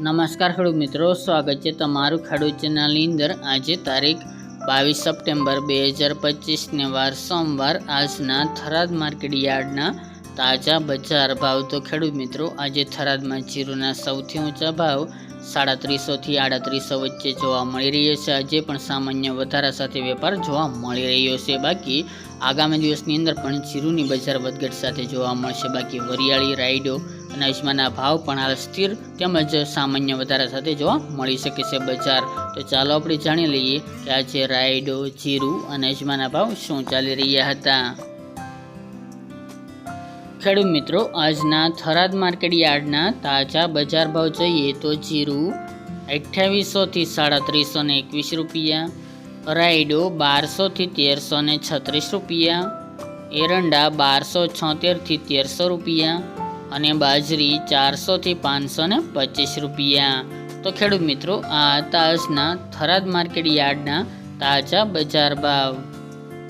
નમસ્કાર ખેડૂત મિત્રો, સ્વાગત છે તમારું ખેડૂત ચેનલની અંદર. આજે તારીખ બાવીસ સપ્ટેમ્બર બે હજાર પચીસને વાર સોમવાર, આજના થરાદ માર્કેટ યાર્ડના તાજા બજાર ભાવ. તો ખેડૂત મિત્રો, આજે થરાદમાં જીરુના સૌથી ઊંચા ભાવ સાડત્રીસોથી આડત્રીસો વચ્ચે જોવા મળી રહ્યો છે. આજે પણ સામાન્ય વધારા સાથે વેપાર જોવા મળી રહ્યો છે. બાકી આગામી દિવસની અંદર પણ જીરુની બજાર વધઘટ સાથે જોવા મળશે. બાકી વરિયાળી, રાયડો અને અજમાના ભાવ પણ હાલ સ્થિર તેમજ સામાન્ય વધારા સાથે જોવા મળી શકે છે બજાર. તો ચાલો આપણે જાણી લઈએ કે આજે રાયડો, જીરું અને અજમાના ભાવ શું ચાલી રહ્યા હતા. ખેડૂત મિત્રો, આજના થરાદ માર્કેટ યાર્ડના તાજા બજાર ભાવ જોઈએ તો જીરું અઠ્યાવીસોથી સાડત્રીસો ને એકવીસ રૂપિયા, રાયડો બારસોથી તેરસો ને છત્રીસ રૂપિયા, એરંડા બારસો છોતેરથી તેરસો રૂપિયા અને બાજરી ચારસોથી પાંચસો ને પચીસ રૂપિયા. તો ખેડૂત મિત્રો, આ તાજના થરાદ માર્કેટ યાર્ડના તાજા બજાર ભાવ.